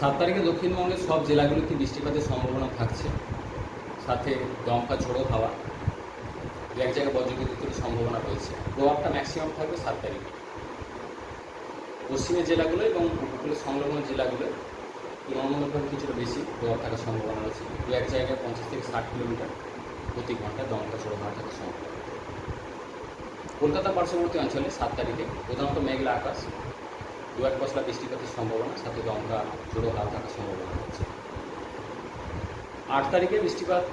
সাত তারিখে দক্ষিণবঙ্গের সব জেলাগুলিতে বৃষ্টিপাতের সম্ভাবনা থাকছে। সাথে দমকা ঝোড়ো হাওয়া এক জায়গায় বজ্রবিদ্যুতের সম্ভাবনা রয়েছে। প্রভাবটা ম্যাক্সিমাম থাকবে সাত তারিখে। পশ্চিমের জেলাগুলো এবং উপকূলের সংলগ্ন জেলাগুলো তুলনামূলকভাবে কিছুটা বেশি প্রভাব থাকার সম্ভাবনা রয়েছে। দু এক জায়গায় পঞ্চাশ থেকে ষাট কিলোমিটার প্রতি ঘন্টায় দমকা ঝোড়ো হাওয়া থাকার সম্ভাবনা। কলকাতা পার্শ্ববর্তী অঞ্চলে সাত তারিখে প্রধানত মেঘলা আকাশ দু এক পশলা বৃষ্টিপাতের সম্ভাবনা, সাথে দমকা ঝোড়ো হাওয়া থাকার সম্ভাবনা রয়েছে। আট তারিখে বৃষ্টিপাত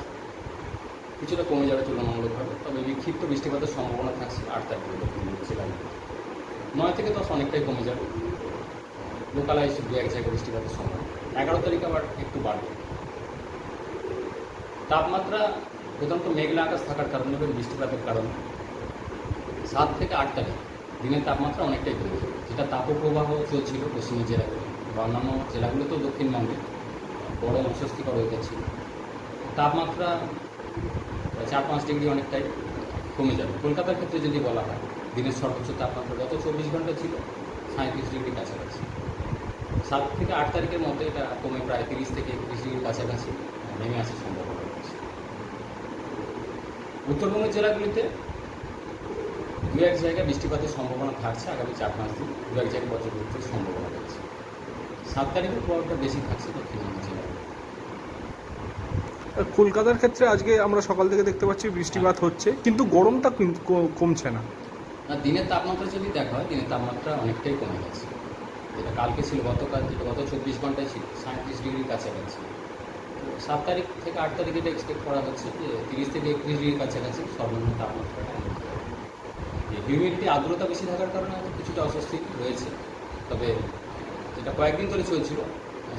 কিছুটা কমে যাবে তুলনামূলকভাবে, তবে বিক্ষিপ্ত বৃষ্টিপাতের সম্ভাবনা থাকছে আট তারিখে জেলাগুলোতে নয় থেকে দশ অনেকটাই কমে যাবে। লোকালাইজ দু এক জায়গায় বৃষ্টিপাতের সম্ভাবনা। এগারো তারিখ আবার একটু বাড়বে। তাপমাত্রা প্রধানত মেঘলা আকাশ থাকার কারণে বৃষ্টিপাতের কারণে সাত থেকে আট তারিখ দিনের তাপমাত্রা অনেকটাই কমে যাবে। যেটা তাপপ্রবাহ চলছিল পশ্চিমের জেলাগুলো। বা অন্যান্য জেলাগুলোতেও দক্ষিণবঙ্গে বড় অস্বস্তিকর ওয়েদার ছিল তাপমাত্রা চার পাঁচ ডিগ্রি অনেকটাই কমে যাবে। কলকাতার ক্ষেত্রে যদি বলা হয়, দিনের সর্বোচ্চ তাপমাত্রা গত চব্বিশ ঘণ্টা ছিল সাঁত্রিশ ডিগ্রি কাছাকাছি। সাত থেকে আট তারিখের মধ্যে এটা কমে প্রায় তিরিশ থেকে একত্রিশ ডিগ্রি কাছাকাছি, নেমে আসার সম্ভাবনা রয়েছে। উত্তরবঙ্গের জেলাগুলিতে দু এক জায়গায় বৃষ্টিপাতের সম্ভাবনা থাকছে আগামী চার পাঁচ দিন দু এক জায়গায় বজ্রবিদ্যুতের সম্ভাবনা রয়েছে সাত তারিখের প্রভাবটা বেশি থাকছে দক্ষিণবঙ্গ জেলায়। কলকাতার ক্ষেত্রে আজকে আমরা সকাল থেকে দেখতে পাচ্ছি বৃষ্টিপাত হচ্ছে কিন্তু গরমটা কমছে না। আর দিনের তাপমাত্রা যদি দেখা হয় দিনের তাপমাত্রা অনেকটাই কমে গেছে। যেটা কালকে ছিল গতকাল যেটা গত চব্বিশ ঘন্টায় ছিল সাঁত্রিশ ডিগ্রির কাছাকাছি। তো সাত তারিখ থেকে আট তারিখ এটা এক্সপেক্ট করা হচ্ছে যে তিরিশ থেকে একত্রিশ ডিগ্রির কাছাকাছি সর্বনিম্ন তাপমাত্রাটা। হিউমিডিটি আর্দ্রতা বেশি থাকার কারণে কিছুটা অস্বস্তি রয়েছে। তবে যেটা কয়েকদিন ধরে চলছিল,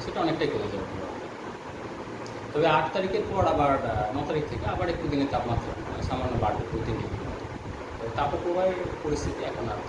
সেটা অনেকটাই কমে যাবে। তবে আট তারিখের পর আবার ন তারিখ থেকে আবার একটু দিনের তাপমাত্রা সামান্য বাড়বে দু তিন ডিগ্রি তাপপ্রবাহের পরিস্থিতি এখন আর